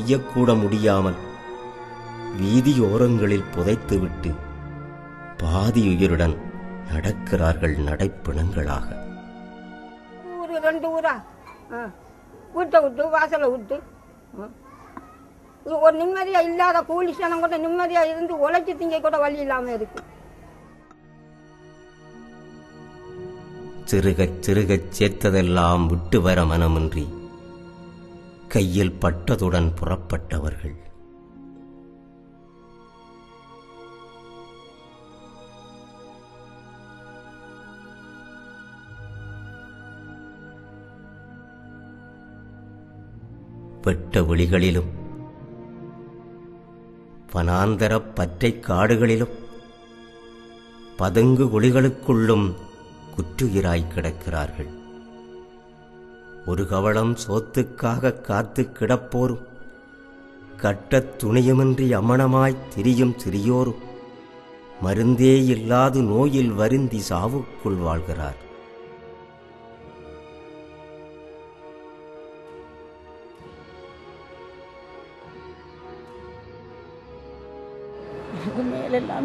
செய்யக்கூட முடியாமல் வீதியோரங்களில் புதைத்துவிட்டு பாதியுயிருடன் நடக்கிறார்கள் நடைப்பிணங்களாக. ஊரு ரெண்டு ஊரா? ஆ. வீட்டை வாசலை விட்டு. ஒரு நிம்மதியா இல்லாத கூலி சனம் கூட நிம்மதியா இருந்து உழைச்சி திங்க கூட வழி இல்லாம இருக்கு. சிறுகச் சிறுகச் சேர்த்ததெல்லாம் விட்டு வர மனமின்றி கையில் பட்டதுடன் புறப்பட்டவர்கள். வெட்ட வெளிகளிலும் வனாந்தர பற்றைக் காடுகளிலும் பதுங்கு ஒளிகளுக்குள்ளும் குற்றுயிராய் கிடக்கிறார்கள். ஒரு கவளம் சோத்துக்காக காத்து கிடப்போரும். கட்டத் துணியுமின்றி அமணமாய்த் திரியும் சிறியோரும் மருந்தே இல்லாது நோயில் வருந்தி சாவுக்குள் வாழ்கிறார்.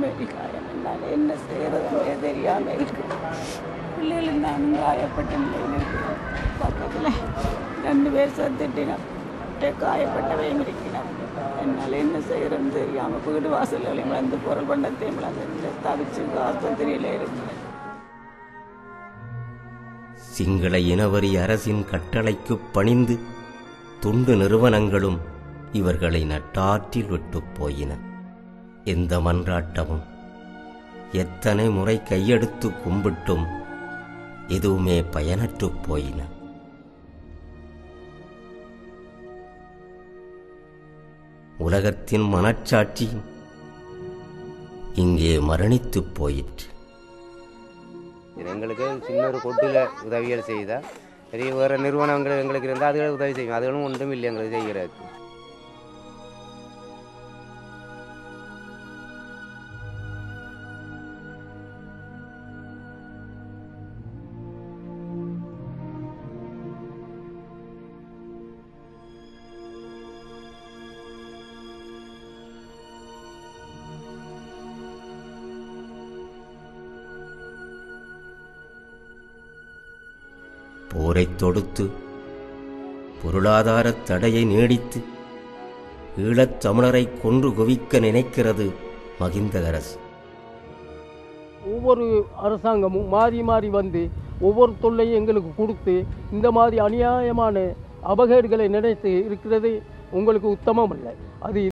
எனக்கு காயம் என்னால் என்ன செய்யறதுன்னே தெரியாம இருக்கு. பிள்ளைகள் நானும் காயப்பட்ட நிலையில் பக்கத்தில் ரெண்டு பேர் சத்துட்டினோம். காயப்பட்டவையும் இருக்கிறோம் என்னால் என்ன செய்கிறேன்னு தெரியாமல் வீடு வாசல்களையும் வளர்ந்து பொருள் பண்டத்தையும் வளர்ந்து தவிச்சு ஆஸ்பத்திரியில் இருக்கிறேன் சிங்கள இனவரி அரசின் கட்டளைக்கு பணிந்து துண்டு நிறுவனங்களும் இவர்களை நட்டாற்றில் விட்டுப் போயின. எந்த மன்றாட்டமும்? எத்தனை முறை கையெடுத்து கும்பிட்டும் எதுவுமே பயனற்று போயின. உலகத்தின் மனச்சாட்சியும் இங்கே மரணித்துப் போயிற்று. எங்களுக்கு சின்ன ஒரு கொட்டில் உதவிகள் செய்தால் பெரிய வேறு நிறுவனங்கள் எங்களுக்கு இருந்தால் அதுகளை உதவி செய்யும். அதுகளும் ஒன்றும் இல்லை எங்களுக்கு செய்கிறதுக்கு போரைத் தொடுத்து பொருளாதாரத் தடையை நீடித்து ஈழத் தமிழரை கொன்று குவிக்க நினைக்கிறது மகிந்த அரசு. ஒவ்வொரு அரசாங்கமும் மாறி மாறி வந்து ஒவ்வொரு தொல்லையும் எங்களுக்கு கொடுத்து இந்த மாதிரி அநியாயமான அபகேடுகளை நினைத்து இருக்கிறது உங்களுக்கு உத்தமம் இல்லை அது